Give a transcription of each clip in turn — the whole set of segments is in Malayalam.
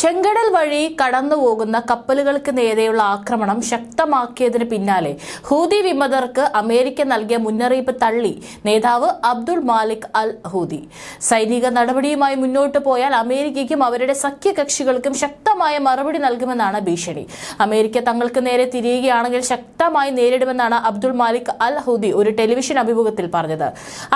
ചെങ്കടൽ വഴി കടന്നുപോകുന്ന കപ്പലുകൾക്ക് നേരെയുള്ള ആക്രമണം ശക്തമാക്കിയതിന് പിന്നാലെ ഹൂതി വിമതർക്ക് അമേരിക്ക നൽകിയ മുന്നറിയിപ്പ് തള്ളി നേതാവ് അബ്ദുൾ മാലിക് അൽ ഹൂതി സൈനിക നടപടിയുമായി മുന്നോട്ട് പോയാൽ അമേരിക്കയ്ക്കും അവരുടെ സഖ്യകക്ഷികൾക്കും ശക്തമായ മറുപടി നൽകുമെന്നാണ് ഭീഷണി. അമേരിക്ക തങ്ങൾക്ക് നേരെ തിരിയുകയാണെങ്കിൽ ശക്തമായി നേരിടുമെന്നാണ് അബ്ദുൾ മാലിക് അൽ ഹൂദി ഒരു ടെലിവിഷൻ അഭിമുഖത്തിൽ പറഞ്ഞത്.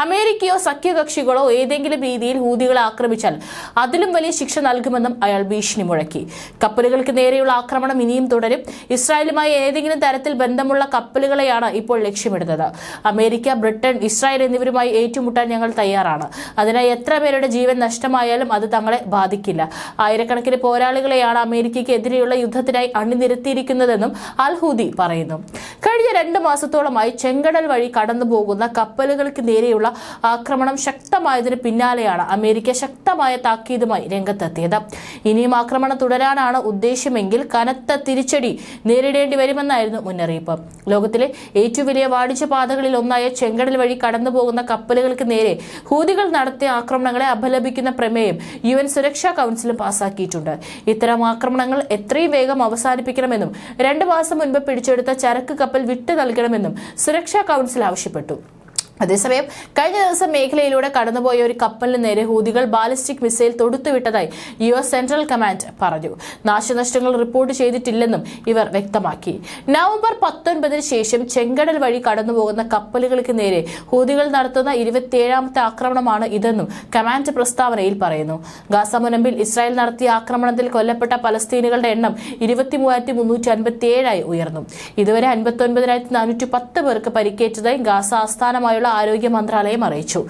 അമേരിക്കയോ സഖ്യകക്ഷികളോ ഏതെങ്കിലും രീതിയിൽ ഹൂദികളെ ആക്രമിച്ചാൽ അതിലും വലിയ ശിക്ഷ നൽകുമെന്നും അയാൾ ഭീഷണി മുഴക്കി. കപ്പലുകൾക്ക് നേരെയുള്ള ആക്രമണം ഇനിയും തുടരും. ഇസ്രായേലുമായി ഏതെങ്കിലും തരത്തിൽ ബന്ധമുള്ള കപ്പലുകളെയാണ് ഇപ്പോൾ ലക്ഷ്യമിടുന്നത്. അമേരിക്ക ബ്രിട്ടൻ ഇസ്രായേൽ എന്നിവരുമായി ഏറ്റുമുട്ടാൻ ഞങ്ങൾ തയ്യാറാണ്. അതിനായി എത്ര പേരുടെ ജീവൻ നഷ്ടമായാലും അത് തങ്ങളെ ബാധിക്കില്ല. ആയിരക്കണക്കിന് പോരാളികളെയാണ് അമേരിക്കയ്ക്ക് എതിരെയുള്ള യുദ്ധത്തിനായി അണിനിരത്തിയിരിക്കുന്നതെന്നും അൽഹൂദി പറയുന്നു. കഴിഞ്ഞ രണ്ട് മാസത്തോളമായി ചെങ്കടൽ വഴി കടന്നു പോകുന്ന കപ്പലുകൾക്ക് നേരെയുള്ള ആക്രമണം ശക്തമായതിന് പിന്നാലെയാണ് അമേരിക്ക ശക്തമായ താക്കീതുമായി രംഗത്തെത്തിയത്. ഇനിയും ആക്രമണം തുടരാനാണ് ഉദ്ദേശ്യമെങ്കിൽ കനത്ത തിരിച്ചടി നേരിടേണ്ടി വരുമെന്നായിരുന്നു മുന്നറിയിപ്പ്. ലോകത്തിലെ ഏറ്റവും വലിയ വാണിജ്യ പാതകളിൽ ഒന്നായ ചെങ്കടൽ വഴി കടന്നുപോകുന്ന കപ്പലുകൾക്ക് നേരെ ഹൂതികൾ നടത്തിയ ആക്രമണങ്ങളെ അപലപിക്കുന്ന പ്രമേയം യു എൻ സുരക്ഷാ കൗൺസിലും പാസാക്കിയിട്ടുണ്ട്. ഇത്തരം ആക്രമണങ്ങൾ എത്രയും വേഗം അവസാനിപ്പിക്കണമെന്നും രണ്ടു മാസം മുൻപ് പിടിച്ചെടുത്ത ചരക്ക് കപ്പൽ വിട്ടു നൽകണമെന്നും സുരക്ഷാ കൗൺസിൽ ആവശ്യപ്പെട്ടു. അതേസമയം കഴിഞ്ഞ ദിവസം മേഖലയിലൂടെ കടന്നുപോയ ഒരു കപ്പലിന് നേരെ ഹൂതികൾ ബാലിസ്റ്റിക് മിസൈൽ തൊടുത്തുവിട്ടതായി യു എസ് സെൻട്രൽ കമാൻഡ് പറഞ്ഞു. നാശനഷ്ടങ്ങൾ റിപ്പോർട്ട് ചെയ്തിട്ടില്ലെന്നും ഇവർ വ്യക്തമാക്കി. നവംബർ പത്തൊൻപതിന് ശേഷം ചെങ്കടൽ വഴി കടന്നുപോകുന്ന കപ്പലുകൾക്ക് നേരെ ഹൂതികൾ നടത്തുന്ന ഇരുപത്തിയേഴാമത്തെ ആക്രമണമാണ് ഇതെന്നും കമാൻഡ് പ്രസ്താവനയിൽ പറയുന്നു. ഗാസ മുനമ്പിൽ ഇസ്രായേൽ നടത്തിയ ആക്രമണത്തിൽ കൊല്ലപ്പെട്ട പലസ്തീനുകളുടെ എണ്ണം ഇരുപത്തിമൂവായിരത്തി മുന്നൂറ്റി അൻപത്തിയേഴായി ഉയർന്നു. ഇതുവരെ അൻപത്തി ഒൻപതിനായിരത്തി നാനൂറ്റി പത്ത് പേർക്ക് പരിക്കേറ്റതായി ഗാസ ആസ്ഥാനമായുള്ള ആരോഗ്യ മന്ത്രാലയം അറിയിച്ചു.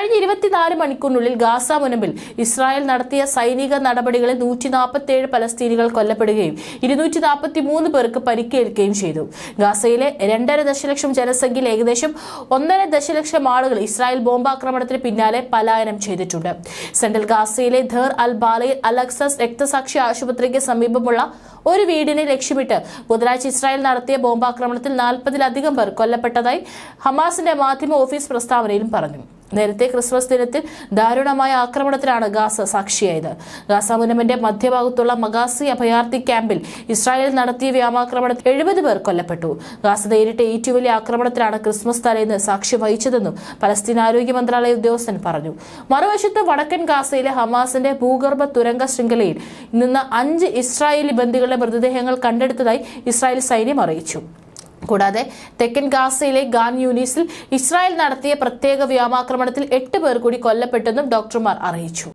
കഴിഞ്ഞ ഇരുപത്തിനാല് മണിക്കൂറിനുള്ളിൽ ഗാസ മുനമ്പിൽ ഇസ്രായേൽ നടത്തിയ സൈനിക നടപടികളിൽ നൂറ്റി നാൽപ്പത്തിയേഴ് പലസ്തീനികൾ കൊല്ലപ്പെടുകയും ഇരുന്നൂറ്റി നാൽപ്പത്തി മൂന്ന് പേർക്ക് പരിക്കേൽക്കുകയും ചെയ്തു. ഗാസയിലെ രണ്ടര ദശലക്ഷം ജനസംഖ്യയിൽ ഏകദേശം ഒന്നര ദശലക്ഷം ആളുകൾ ഇസ്രായേൽ ബോംബാക്രമണത്തിന് പിന്നാലെ പലായനം ചെയ്തിട്ടുണ്ട്. സെൻട്രൽ ഗാസയിലെ ധർ അൽ ബാലയിൽ അലക്സസ് രക്തസാക്ഷി ആശുപത്രിക്ക് സമീപമുള്ള ഒരു വീടിനെ ലക്ഷ്യമിട്ട് ബുധനാഴ്ച ഇസ്രായേൽ നടത്തിയ ബോംബാക്രമണത്തിൽ നാൽപ്പതിലധികം പേർ കൊല്ലപ്പെട്ടതായി ഹമാസിന്റെ മാധ്യമ ഓഫീസ് പ്രസ്താവനയിലും പറഞ്ഞു. നേരത്തെ ക്രിസ്മസ് ദിനത്തിൽ ദാരുണമായ ആക്രമണത്തിലാണ് ഗാസ സാക്ഷിയായത്. ഗാസ മുനമ്പിന്റെ മധ്യഭാഗത്തുള്ള മഗാസി അഭയാർത്ഥി ക്യാമ്പിൽ ഇസ്രായേൽ നടത്തിയ വ്യോമാക്രമണത്തിൽ എഴുപത് പേർ കൊല്ലപ്പെട്ടു. ഗാസ നേരിട്ട ഏറ്റവും വലിയ ആക്രമണത്തിലാണ് ക്രിസ്മസ് തലേന്ന് സാക്ഷ്യം വഹിച്ചതെന്നും പലസ്തീൻ ആരോഗ്യ മന്ത്രാലയ ഉദ്യോഗസ്ഥൻ പറഞ്ഞു. മറുവശത്ത് വടക്കൻ ഗാസയിലെ ഹമാസിന്റെ ഭൂഗർഭ തുരങ്ക ശൃംഖലയിൽ നിന്ന് അഞ്ച് ഇസ്രായേലി ബന്ദികളുടെ മൃതദേഹങ്ങൾ കണ്ടെടുത്തതായി ഇസ്രായേൽ സൈന്യം അറിയിച്ചു. കൂടാതെ തെക്കൻ ഗാസയിലെ ഗാൻ യൂനിസിൽ ഇസ്രായേൽ നടത്തിയ പ്രത്യേക വ്യോമാക്രമണത്തിൽ എട്ട് പേർ കൂടി കൊല്ലപ്പെട്ടെന്നും ഡോക്ടർമാർ അറിയിച്ചു.